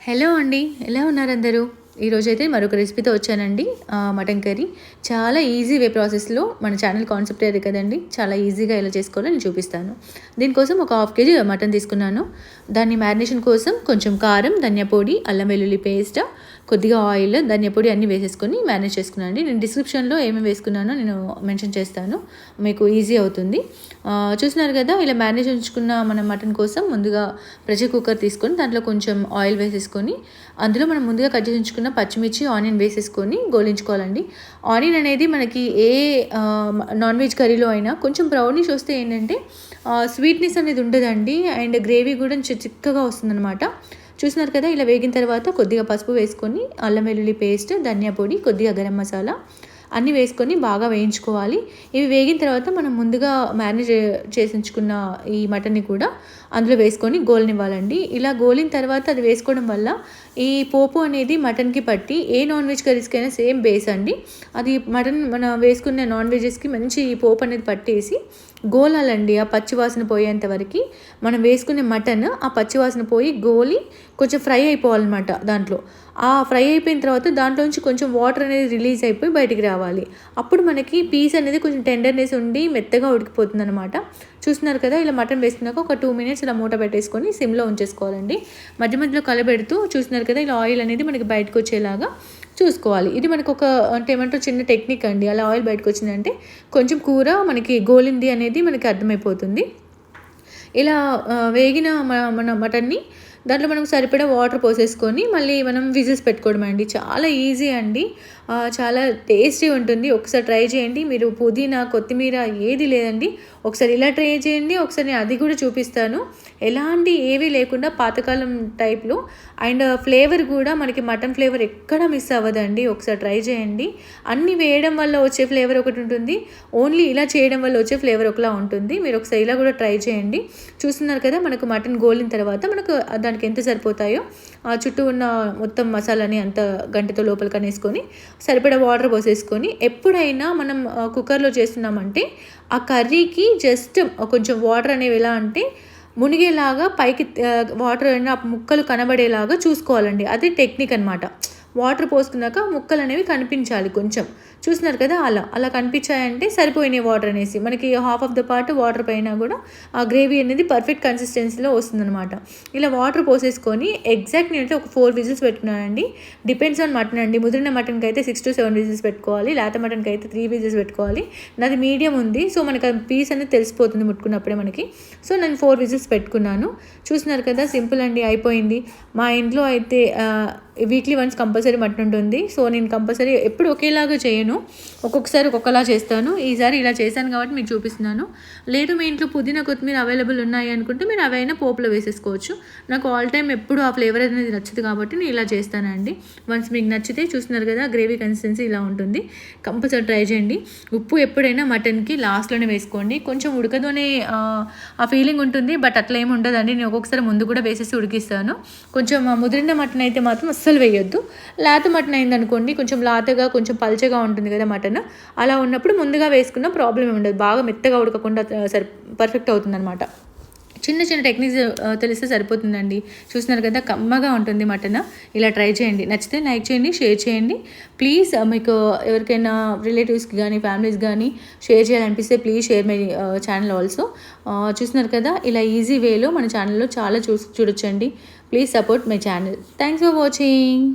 Hello అండి ఎలా ఉన్నారు అందరూ? ఈరోజైతే మరొక రెసిపీతో వచ్చానండి మటన్ కర్రీ. చాలా ఈజీ వే ప్రాసెస్లో మన ఛానల్ కాన్సెప్ట్ అదే కదండి. చాలా ఈజీగా ఎలా చేసుకోవాలో నేను చూపిస్తాను. దీనికోసం ఒక హాఫ్ కేజీ మటన్ తీసుకున్నాను. దాన్ని మ్యారినేషన్ కోసం కొంచెం కారం ధనియా పొడి అల్లం వెల్లుల్లి పేస్ట్ కొద్దిగా ఆయిల్ ధనియాపొడి అన్నీ వేసేసుకొని మేనేజ్ చేసుకున్నాను అండి. నేను డిస్క్రిప్షన్లో ఏమేమి వేసుకున్నానో నేను మెన్షన్ చేస్తాను. మీకు ఈజీ అవుతుంది. చూసినారు చూస్తున్నారు కదా ఇలా మ్యారినేట్ ఉంచుకున్న మన మటన్ కోసం ముందుగా ప్రెషర్ కుక్కర్ తీసుకొని దాంట్లో కొంచెం ఆయిల్ వేసేసుకొని అందులో మనం ముందుగా కట్ చేసి ఉంచుకున్న పచ్చిమిర్చి ఆనియన్ వేసేసుకొని గోలించుకోవాలండి. ఆనియన్ అనేది మనకి ఏ నాన్ వెజ్ కర్రీలో అయినా కొంచెం బ్రౌనిష్ వస్తే ఏంటంటే స్వీట్నెస్ అనేది ఉండదండి. అండ్ గ్రేవీ కూడా చి- చిక్కగా వస్తుందన్నమాట. చూసినారు కదా ఇలా వేగిన తర్వాత కొద్దిగా పసుపు వేసుకొని అల్లం వెల్లుల్లి పేస్ట్ ధనియా పొడి కొద్దిగా గరం మసాలా అన్నీ వేసుకొని బాగా వేయించుకోవాలి. ఇవి వేగిన తర్వాత మనం ముందుగా మ్యారినేట్ చేసించుకున్న ఈ మటన్ని కూడా అందులో వేసుకొని గోలనివ్వాలండి. ఇలా గోలిన తర్వాత అది వేసుకోవడం వల్ల ఈ పోపు అనేది మటన్కి పట్టి ఏ నాన్ వెజ్ కర్రీస్కైనా సేమ్ బేస్ అండి. అది మటన్ మనం వేసుకున్న నాన్ వెజెస్కి మంచి పోపు అనేది పట్టేసి గోలాలండి ఆ పచ్చివాసన పోయేంత వరకు. మనం వేసుకునే మటన్ ఆ పచ్చివాసన పోయి గోలి కొంచెం ఫ్రై అయిపోవాలన్నమాట దాంట్లో. ఆ ఫ్రై అయిపోయిన తర్వాత దాంట్లోంచి కొంచెం వాటర్ అనేది రిలీజ్ అయిపోయి బయటికి రావాలి. అప్పుడు మనకి పీస్ అనేది కొంచెం టెండర్నెస్ ఉండి మెత్తగా ఉడికిపోతుంది అనమాట చూస్తున్నారు కదా ఇలా మటన్ వేసుకున్నాక ఒక టూ మినిట్స్ ఇలా మూట పెట్టేసుకొని సిమ్లో ఉంచేసుకోవాలండి. మధ్య మధ్యలో కలబెడుతూ చూస్తున్నారు కదా ఇలా ఆయిల్ అనేది మనకి బయటకు వచ్చేలాగా చూసుకోవాలి. ఇది మనకు ఒక అంటే ఏమంటారు చిన్న టెక్నిక్ అండి. అలా ఆయిల్ బయటకు వచ్చిందంటే కొంచెం కూర మనకి గోలింది అనేది మనకి అర్థమైపోతుంది. ఇలా వేగిన మన మటన్ని దాంట్లో మనం సరిపడా వాటర్ పోసేసుకొని మళ్ళీ మనం విజిల్స్ పెట్టుకోవడం అండి. చాలా ఈజీ అండి. చాలా టేస్టీ ఉంటుంది. ఒకసారి ట్రై చేయండి. మీరు పుదీనా కొత్తిమీర ఏది లేదండి. ఒకసారి ఇలా ట్రై చేయండి. ఒకసారి నేను అది కూడా చూపిస్తాను. ఎలాంటి ఏవీ లేకుండా పాతకాలం టైప్లో. అండ్ ఫ్లేవర్ కూడా మనకి మటన్ ఫ్లేవర్ ఎక్కడ మిస్ అవ్వదండి. ఒకసారి ట్రై చేయండి. అన్ని వేయడం వల్ల వచ్చే ఫ్లేవర్ ఒకటి ఉంటుంది. ఓన్లీ ఇలా చేయడం వల్ల వచ్చే ఫ్లేవర్ ఒకలా ఉంటుంది. మీరు ఒకసారి ఇలా కూడా ట్రై చేయండి. చూస్తున్నారు కదా మనకు మటన్ గోలిన తర్వాత మనకు దానికి ఎంత సరిపోతాయో? ఆ చుట్టూ ఉన్న మొత్తం మసాలాని అంత గంటతో లోపల కనేసుకొని సరిపడా వాటర్ పోసేసుకొని ఎప్పుడైనా మనం కుక్కర్లో చేస్తున్నామంటే ఆ కర్రీకి జస్ట్ కొంచెం వాటర్ అనేవి ఎలా అంటే మునిగేలాగా పైకి వాటర్ అయినా ముక్కలు కనబడేలాగా చూసుకోవాలండి. అది టెక్నిక్ అనమాట వాటర్ పోసుకున్నాక ముక్కలు అనేవి కనిపించాలి కొంచెం. చూసినారు కదా అలా. అలా కనిపించాయంటే సరిపోయినాయి వాటర్ అనేసి. మనకి half of the part water పైన కూడా ఆ గ్రేవీ అనేది పర్ఫెక్ట్ కన్సిస్టెన్సీలో వస్తుందన్నమాట. ఇలా వాటర్ పోసేసుకొని ఎగ్జాక్ట్ నేనైతే ఒక ఫోర్ విజిల్స్ పెట్టుకున్నానండి. డిపెండ్స్ ఆన్ మటన్ అండి. ముదిరిన మటన్కి అయితే సిక్స్ టు సెవెన్ విజిల్స్ పెట్టుకోవాలి. లేత మటన్కి అయితే త్రీ విజిల్స్ పెట్టుకోవాలి. నాది మీడియం ఉంది. సో మనకి పీస్ అనేది తెలిసిపోతుంది ముట్టుకున్నప్పుడే మనకి. సో నేను ఫోర్ విజిల్స్ పెట్టుకున్నాను. చూస్తున్నారు కదా సింపుల్ అండి. అయిపోయింది. మా ఇంట్లో అయితే వీక్లీ వన్స్ కంపల్సరీ మటన్ ఉంటుంది. సో నేను కంపల్సరీ ఎప్పుడు ఒకేలాగా చేయను. ఒక్కొక్కసారి ఒక్కొక్కలా చేస్తాను. ఈసారి ఇలా చేశాను కాబట్టి మీకు చూపిస్తున్నాను. లేదు మీ ఇంట్లో పుదీనా కొత్తిమీర అవైలబుల్ ఉన్నాయి అనుకుంటే మీరు అవైనా పోపులో వేసేసుకోవచ్చు. నాకు ఆల్ టైం ఎప్పుడు ఆ ఫ్లేవర్ అనేది నచ్చదు కాబట్టి నేను ఇలా చేస్తానండి. వన్స్ మీకు నచ్చితే చూస్తున్నారు కదా గ్రేవీ కన్సిస్టెన్సీ ఇలా ఉంటుంది. కంపల్సరీ ట్రై చేయండి. ఉప్పు ఎప్పుడైనా మటన్కి లాస్ట్లోనే వేసుకోండి. కొంచెం ఉడకదోనే ఆ, ఫీలింగ్ ఉంటుంది బట్ అట్లా ఏమి ఉండదండి. నేను ఒక్కొక్కసారి ముందు కూడా వేసేసి ఉడికిస్తాను. కొంచెం ముదిరిన మటన్ అయితే మాత్రం అస్సలు వేయొద్దు. లేత మటన్ అయిందనుకోండి కొంచెం లాతగా కొంచెం పల్చగా ఉంటుంది కదా మటన్. అలా ఉన్నప్పుడు ముందుగా వేసుకున్న ప్రాబ్లం ఏమి ఉండదు. బాగా మెత్తగా ఉడకకుండా సరి పర్ఫెక్ట్ అవుతుందన్నమాట. చిన్న చిన్న టెక్నిక్స్ తెలిస్తే సరిపోతుందండి. చూస్తున్నారు కదా కమ్మగా ఉంటుంది మటన్. ఇలా ట్రై చేయండి. నచ్చితే లైక్ చేయండి షేర్ చేయండి. ప్లీజ్ మీకు ఎవరికైనా రిలేటివ్స్కి కానీ ఫ్యామిలీస్ కానీ share చేయాలనిపిస్తే please share my channel also చూస్తున్నారు కదా ఇలా ఈజీ వేలో మన ఛానల్లో చాలా చూ చూడొచ్చండి. Please support my channel thanks for watching